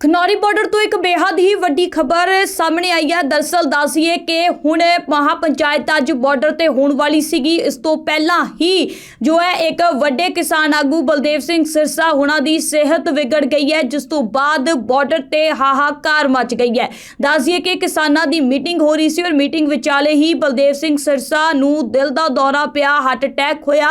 Khanauri border ਤੋਂ ਇੱਕ ਬੇहद ਹੀ ਵੱਡੀ ਖਬਰ ਸਾਹਮਣੇ ਆਈ ਹੈ। ਦਰਸਲ ਦੱਸੀਏ ਕਿ ਹੁਣ ਮਹਾਪੰਚਾਇਤ ਅੱਜ ਬਾਰਡਰ ਤੇ ਹੋਣ ਵਾਲੀ ਸੀਗੀ। ਇਸ ਤੋਂ ਪਹਿਲਾਂ ਹੀ ਜੋ ਹੈ ਇੱਕ ਵੱਡੇ ਕਿਸਾਨ ਆਗੂ ਬਲਦੇਵ ਸਿੰਘ ਸਿਰਸਾ ਹੁਣਾਂ ਦੀ ਸਿਹਤ ਵਿਗੜ ਗਈ ਹੈ, ਜਿਸ ਤੋਂ ਬਾਅਦ ਬਾਰਡਰ ਤੇ ਹਾਹਾਕਾਰ ਮਚ ਗਈ ਹੈ। ਦੱਸੀਏ ਕਿ ਕਿਸਾਨਾਂ ਦੀ ਮੀਟਿੰਗ ਹੋ ਰਹੀ ਸੀ ਔਰ ਮੀਟਿੰਗ ਵਿਚਾਲੇ ਹੀ ਬਲਦੇਵ ਸਿੰਘ ਸਿਰਸਾ ਨੂੰ ਦਿਲ ਦਾ ਦੌਰਾ ਪਿਆ ਹਾਰਟ ਅਟੈਕ ਹੋਇਆ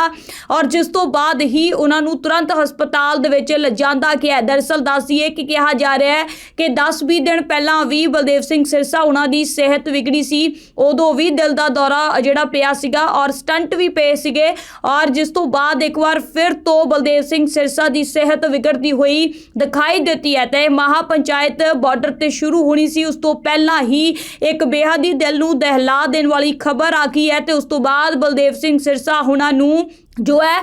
ਔਰ ਜਿਸ ਤੋਂ ਬਾਅਦ ਹੀ ਉਹਨਾਂ ਨੂੰ ਤੁਰੰਤ ਹਸਪਤਾਲ ਦੇ ਵਿੱਚ ਲਿਜਾਂਦਾ ਗਿਆ। ਦਰਸਲ ਦੱਸੀਏ ਕਿ ਕਿਹਾ ਜਾ ਰਿਹਾ ਹੈ ਕਿ 10-20 ਦਿਨ ਪਹਿਲਾਂ ਵੀ ਬਲਦੇਵ ਸਿੰਘ ਸਿਰਸਾ ਉਹਨਾਂ ਦੀ ਸਿਹਤ ਵਿਗੜੀ ਸੀ। ਉਦੋਂ ਵੀ ਦਿਲ ਦਾ ਦੌਰਾ ਜਿਹੜਾ ਪਿਆ ਸੀਗਾ ਔਰ ਸਟੰਟ ਵੀ ਪਏ ਸੀਗੇ ਔਰ ਜਿਸ ਤੋਂ ਬਾਅਦ ਇੱਕ ਵਾਰ ਫਿਰ ਤੋਂ ਬਲਦੇਵ ਸਿੰਘ ਸਿਰਸਾ ਦੀ ਸਿਹਤ ਵਿਗੜਦੀ ਹੋਈ ਦਿਖਾਈ ਦਿੱਤੀ ਹੈ ਤੇ ਮਹਾਪੰਚਾਇਤ ਬਾਰਡਰ ਤੇ ਸ਼ੁਰੂ ਹੋਣੀ ਸੀ। ਉਸ ਤੋਂ ਪਹਿਲਾਂ ਹੀ ਇੱਕ ਬੇਹੱਦ ਹੀ ਦਿਲ ਨੂੰ ਦਹਿਲਾ ਦੇਣ ਵਾਲੀ ਖਬਰ ਆ ਗਈ ਹੈ ਤੇ ਉਸ ਤੋਂ ਬਾਅਦ ਬਲਦੇਵ ਸਿੰਘ ਸਿਰਸਾ ਹੁਣਾਂ ਨੂੰ ਜੋ ਹੈ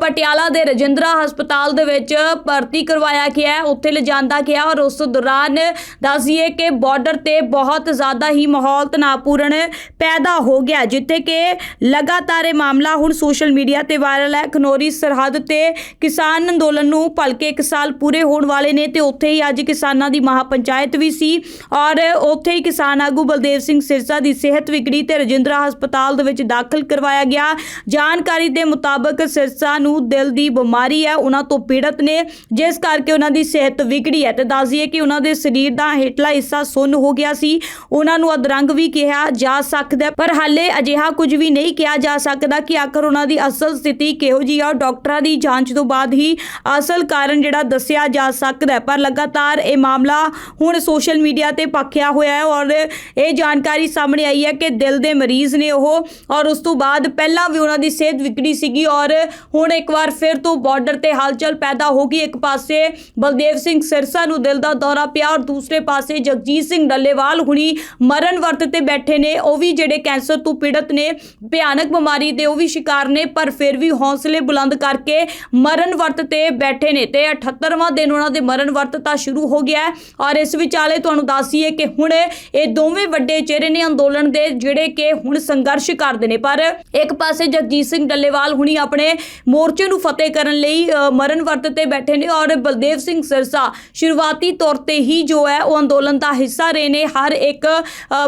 ਪਟਿਆਲਾ ਦੇ ਰਜਿੰਦਰਾ ਹਸਪਤਾਲ ਦੇ ਵਿੱਚ ਭਰਤੀ ਕਰਵਾਇਆ ਗਿਆ ਹੈ, ਉੱਥੇ ਲਿਜਾਂਦਾ ਗਿਆ ਔਰ ਉਸ ਦੌਰਾਨ ਦੱਸੀਏ ਕਿ ਬਾਰਡਰ ਤੇ ਬਹੁਤ ਜ਼ਿਆਦਾ ਹੀ ਮਾਹੌਲ ਤਣਾਅਪੂਰਨ ਪੈਦਾ ਹੋ ਗਿਆ ਜਿੱਥੇ ਕਿ ਲਗਾਤਾਰ ਇਹ ਮਾਮਲਾ ਹੁਣ ਸੋਸ਼ਲ ਮੀਡੀਆ ਤੇ ਵਾਇਰਲ ਹੈ। ਖਨੌਰੀ, ਸਰਹੱਦ ਤੇ ਕਿਸਾਨ ਅੰਦੋਲਨ ਨੂੰ ਭਲਕੇ ਇੱਕ ਸਾਲ ਪੂਰੇ ਹੋਣ ਵਾਲੇ ਨੇ ਤੇ ਉੱਥੇ ਹੀ ਅੱਜ ਕਿਸਾਨਾਂ ਦੀ ਮਹਾਪੰਚਾਇਤ ਵੀ ਸੀ ਔਰ ਉੱਥੇ ਹੀ ਕਿਸਾਨ ਆਗੂ ਬਲਦੇਵ ਸਿੰਘ ਸਿਰਸਾ ਦੀ ਸਿਹਤ ਵਿਗੜੀ ਤੇ ਰਜਿੰਦਰਾ ਹਸਪਤਾਲ ਦੇ ਵਿੱਚ ਦਾਖਲ ਕਰਵਾਇਆ ਗਿਆ। ਜਾਣਕਾਰੀ ਦੇ ਮੁਤਾਬਕ ਸਿਰਸਾ ਨੂੰ ਦਿਲ ਦੀ ਬਿਮਾਰੀ ਹੈ, ਉਹਨਾਂ ਤੋਂ ਪੀੜਤ ਨੇ, ਜਿਸ ਕਰਕੇ ਉਹਨਾਂ ਦੀ ਸਿਹਤ ਵਿਗੜੀ ਹੈ। ਤੇ ਦੱਸ ਦਈਏ ਕਿ ਉਹਨਾਂ ਦੇ ਸਰੀਰ ਦਾ ਹੇਠਲਾ ਹਿੱਸਾ ਸੁੰਨ ਹੋ ਗਿਆ ਸੀ। ਉਹਨਾਂ ਨੂੰ ਅਧਰੰਗ ਵੀ ਕਿਹਾ ਜਾ ਸਕਦਾ ਪਰ ਹਾਲੇ ਅਜਿਹਾ ਕੁਝ ਵੀ ਨਹੀਂ ਕਿਹਾ ਜਾ ਸਕਦਾ ਕਿ ਆਖਰ ਉਹਨਾਂ ਦੀ ਅਸਲ ਸਥਿਤੀ ਕਿਹੋ ਜੀ ਹੈ। ਔਰ ਡਾਕਟਰਾਂ ਦੀ ਜਾਂਚ ਤੋਂ ਬਾਅਦ ਹੀ ਅਸਲ ਕਾਰਨ ਜਿਹੜਾ ਦੱਸਿਆ ਜਾ ਸਕਦਾ ਪਰ ਲਗਾਤਾਰ ਇਹ ਮਾਮਲਾ ਹੁਣ ਸੋਸ਼ਲ ਮੀਡੀਆ ਤੇ ਪੱਖਿਆ ਹੋਇਆ ਹੈ ਔਰ ਇਹ ਜਾਣਕਾਰੀ ਸਾਹਮਣੇ ਆਈ ਹੈ ਕਿ ਦਿਲ ਦੇ ਮਰੀਜ਼ ਨੇ ਉਹ ਔਰ ਉਸ ਤੋਂ ਬਾਅਦ ਪਹਿਲਾਂ ਵੀ ਉਹਨਾਂ ਦੀ ਸਿਹਤ ਵਿਗੜੀ ਸੀਗੀ। ਔਰ ਹੁਣ ਇੱਕ ਵਾਰ ਫਿਰ ਤੋਂ ਬਾਰਡਰ ਤੇ ਹਲਚਲ ਪੈਦਾ ਹੋ ਗਈ। ਇੱਕ ਪਾਸੇ ਬਲਦੇਵ ਸਿੰਘ ਸਿਰਸਾ ਨੂੰ ਦਿਲ ਦਾ ਦੌਰਾ ਪਿਆ ਔਰ ਦੂਸਰੇ ਪਾਸੇ ਜਗਜੀਤ ਸਿੰਘ ਡੱਲੇਵਾਲ ਹੁਣੀ ਮਰਨ ਵਰਤ ਤੇ ਬੈਠੇ ਨੇ। ਉਹ ਵੀ ਜਿਹੜੇ ਕੈਂਸਰ ਤੋਂ ਪੀੜਤ ਨੇ, ਭਿਆਨਕ ਬਿਮਾਰੀ ਦੇ ਉਹ ਵੀ ਸ਼ਿਕਾਰ ਨੇ, ਪਰ ਫਿਰ ਵੀ ਹੌਸਲੇ ਬੁਲੰਦ ਕਰਕੇ ਮਰਨ ਵਰਤ ਤੇ ਬੈਠੇ ਨੇ ਤੇ 78ਵਾਂ ਦਿਨ ਉਹਨਾਂ ਦੇ ਮਰਨ ਵਰਤ ਤਾਂ ਸ਼ੁਰੂ ਹੋ ਗਿਆ ਔਰ ਇਸ ਵਿਚਾਲੇ ਤੁਹਾਨੂੰ ਦੱਸੀਏ ਕਿ ਹੁਣ ਇਹ ਦੋਵੇਂ ਵੱਡੇ ਚਿਹਰੇ ਨੇ ਅੰਦੋਲਨ ਦੇ, ਜਿਹੜੇ ਕਿ ਹੁਣ ਸੰਘਰਸ਼ ਕਰਦੇ ਨੇ। ਪਰ ਇੱਕ ਪਾਸੇ ਜਗਜੀਤ ਸਿੰਘ ਡੱਲੇਵਾਲ ਹੁਣੀ ਆਪਣੇ ਮੋਰਚੇ ਨੂੰ ਫਤਿਹ ਕਰਨ ਲਈ ਅ, ਮਰਨ ਵਰਤ ਤੇ ਬੈਠੇ ਨੇ ਔਰ ਬਲਦੇਵ ਸਿੰਘ ਸਿਰਸਾ ਸ਼ੁਰੂਆਤੀ ਤੌਰ ਤੇ ਹੀ ਜੋ ਹੈ ਉਹ ਅੰਦੋਲਨ ਦਾ ਹਿੱਸਾ ਰਹੇ ਨੇ। ਹਰ ਇੱਕ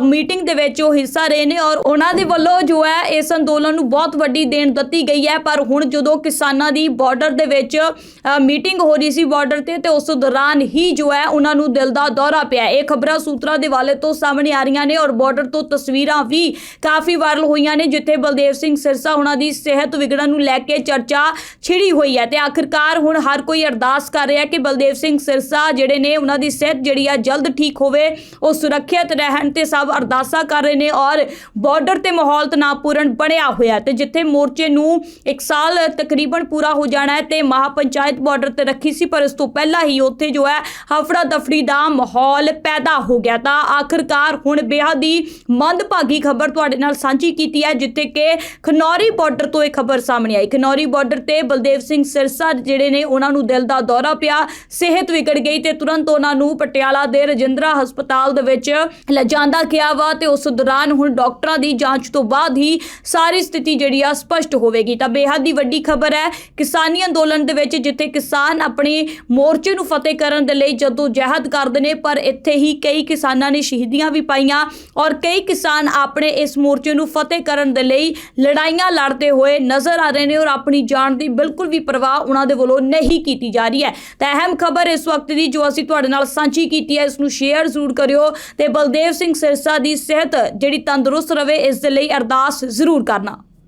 ਮੀਟਿੰਗ ਦੇ ਵਿੱਚ ਉਹ ਹਿੱਸਾ ਰਹੇ ਨੇ ਔਰ ਉਹਨਾਂ ਦੇ ਵੱਲੋਂ ਜੋ ਹੈ ਇਸ ਅੰਦੋਲਨ ਨੂੰ ਬਹੁਤ ਵੱਡੀ ਦੇਣ ਦਿੱਤੀ ਗਈ ਹੈ। ਪਰ ਹੁਣ ਜਦੋਂ ਕਿਸਾਨਾਂ ਦੀ ਬਾਰਡਰ ਦੇ ਵਿੱਚ ਮੀਟਿੰਗ ਹੋ ਰਹੀ ਸੀ ਬਾਰਡਰ ਤੇ ਤੇ ਉਸ ਦੌਰਾਨ ਹੀ ਜੋ ਹੈ ਉਹਨਾਂ ਨੂੰ ਦਿਲ ਦਾ ਦੌਰਾ ਪਿਆ। ਇਹ ਖਬਰਾਂ ਸੂਤਰਾਂ ਦੇ ਵਾਲੇ ਤੋਂ ਸਾਹਮਣੇ ਆ ਰਹੀਆਂ ਨੇ ਔਰ ਬਾਰਡਰ ਤੋਂ ਤਸਵੀਰਾਂ ਵੀ ਕਾਫੀ ਵਾਇਰਲ ਹੋਈਆਂ ਨੇ ਜਿੱਥੇ ਬਲਦੇਵ ਸਿੰਘ ਸਿਰਸਾ ਉਹਨਾਂ ਦੀ ਸਿਹਤ ਵਿਗੜਨ ਨੂੰ ਲੈ ਕੇ ਚਰਚਾ ਛਿੜੀ ਹੋਈ ਹੈ ਤੇ ਆਖਿਰਕਾਰ ਹੁਣ ਹਰ ਕੋਈ ਅਰਦਾਸ ਕਰ ਰਿਹਾ ਕਿ ਬਲਦੇਵ ਸਿੰਘ ਸਿਰਸਾ ਜਿਹੜੇ ਨੇ ਉਹਨਾਂ ਦੀ ਸਿਹਤ ਜਿਹੜੀ ਆ ਜਲਦ ਠੀਕ ਹੋਵੇ, ਉਹ ਸੁਰੱਖਿਅਤ ਰਹਿਣ ਤੇ ਸਭ ਅਰਦਾਸਾਂ ਕਰ ਰਹੇ ਨੇ ਔਰ ਬਾਰਡਰ ਤੇ ਮਾਹੌਲ ਤਣਾਅਪੂਰਨ ਬਣਿਆ ਹੋਇਆ ਤੇ ਜਿੱਥੇ ਮੋਰਚੇ ਨੂੰ ਇੱਕ ਸਾਲ ਤਕਰੀਬਨ ਪੂਰਾ ਹੋ ਜਾਣਾ ਹੈ ਤੇ ਮਹਾਪੰਚਾਇਤ ਬਾਰਡਰ ਤੇ ਰੱਖੀ ਸੀ, ਪਰ ਇਸ ਤੋਂ ਪਹਿਲਾਂ ਹੀ ਉੱਥੇ ਜੋ ਹੈ ਹਫੜਾ ਦਫੜੀ ਦਾ ਮਾਹੌਲ ਪੈਦਾ ਹੋ ਗਿਆ। ਤਾਂ ਆਖਿਰਕਾਰ ਹੁਣ ਬੇਹੱਦ ਹੀ ਮੰਦਭਾਗੀ ਖਬਰ ਤੁਹਾਡੇ ਨਾਲ ਸਾਂਝੀ ਕੀਤੀ ਹੈ, ਜਿੱਥੇ ਕਿ ਖਨੌਰੀ ਬਾਰਡਰ ਤੋਂ ਇਹ ਖਬਰ ਸਾਹਮਣੇ ਆਈ। ਖਨੌਰੀ ਬਾਰਡਰ ਤੇ ਬਲਦੇਵ ਸਿੰਘ ਸਿਰਸਾ ਜਿਹੜੇ ਨੇ, ਉਹਨਾਂ ਨੂੰ ਦਿਲ ਦਾ ਦੌਰਾ ਪਿਆ। ਸਿਹਤ ਵਿਗੜ ਗਈ ਤੇ ਤੁਰੰਤ ਉਹਨਾਂ ਨੂੰ ਪਟਿਆਲਾ ਦੇ ਰਜਿੰਦਰਾ ਹਸਪਤਾਲ ਦੇ ਵਿੱਚ ਲਿਜਾਂਦਾ ਗਿਆ ਵਾ ਤੇ ਉਸ ਦੌਰਾਨ ਹੁਣ ਡਾਕਟਰਾਂ ਦੀ ਜਾਂਚ ਤੋਂ ਬਾਅਦ ਹੀ ਸਾਰੀ ਸਥਿਤੀ ਜਿਹੜੀ ਆ, ਸਪਸ਼ਟ ਹੋਵੇਗੀ। ਤਾਂ ਬੇਹੱਦ ਦੀ ਵੱਡੀ ਖਬਰ ਹੈ, ਕਿਸਾਨੀ ਅੰਦੋਲਨ ਦੇ ਵਿੱਚ ਜਿੱਥੇ ਕਿਸਾਨ ਆਪਣੇ ਮੋਰਚੇ ਨੂੰ ਫਤਿਹ ਕਰਨ ਦੇ ਲਈ ਜਦੋਂ ਜਹਿਦ ਕਰਦੇ ਨੇ, ਪਰ ਇੱਥੇ ਹੀ ਕਈ ਕਿਸਾਨਾਂ ਨੇ ਸ਼ਹੀਦੀਆਂ ਵੀ ਪਾਈਆਂ ਔਰ ਕਈ ਕਿਸਾਨ ਆਪਣੇ ਇਸ ਮੋਰਚੇ ਨੂੰ ਫਤਿਹ ਕਰਨ ਦੇ ਲਈ ਲੜਾਈਆਂ ਲੜਦੇ ਹੋਏ ਨਜ਼ਰ ਆ ਰਹੇ ਨੇ ਔਰ ਆਪਣੀ ਜਾਨ ਦੀ ਬਿਲਕੁਲ ਵੀ ਪਰਵਾਹ ਉਹਨਾਂ ਦੇ ਵੱਲੋਂ ਨਹੀਂ ਕੀਤੀ ਜਾ ਰਹੀ ਹੈ। ਤਾਂ ਅਹਿਮ ਖਬਰ ਇਸ ਵਕਤ ਦੀ ਜੋ ਅਸੀਂ ਤੁਹਾਡੇ ਨਾਲ ਸਾਂਝੀ ਕੀਤੀ ਹੈ, ਇਸ ਨੂੰ ਸ਼ੇਅਰ ਜ਼ਰੂਰ ਕਰਿਓ ਤੇ ਬਲਦੇਵ ਸਿੰਘ ਸਿਰਸਾ ਦੀ ਸਿਹਤ ਜਿਹੜੀ ਤੰਦਰੁਸਤ ਰਵੇ, ਇਸ ਦੇ ਲਈ ਅਰਦਾਸ ਜ਼ਰੂਰ ਕਰਨਾ।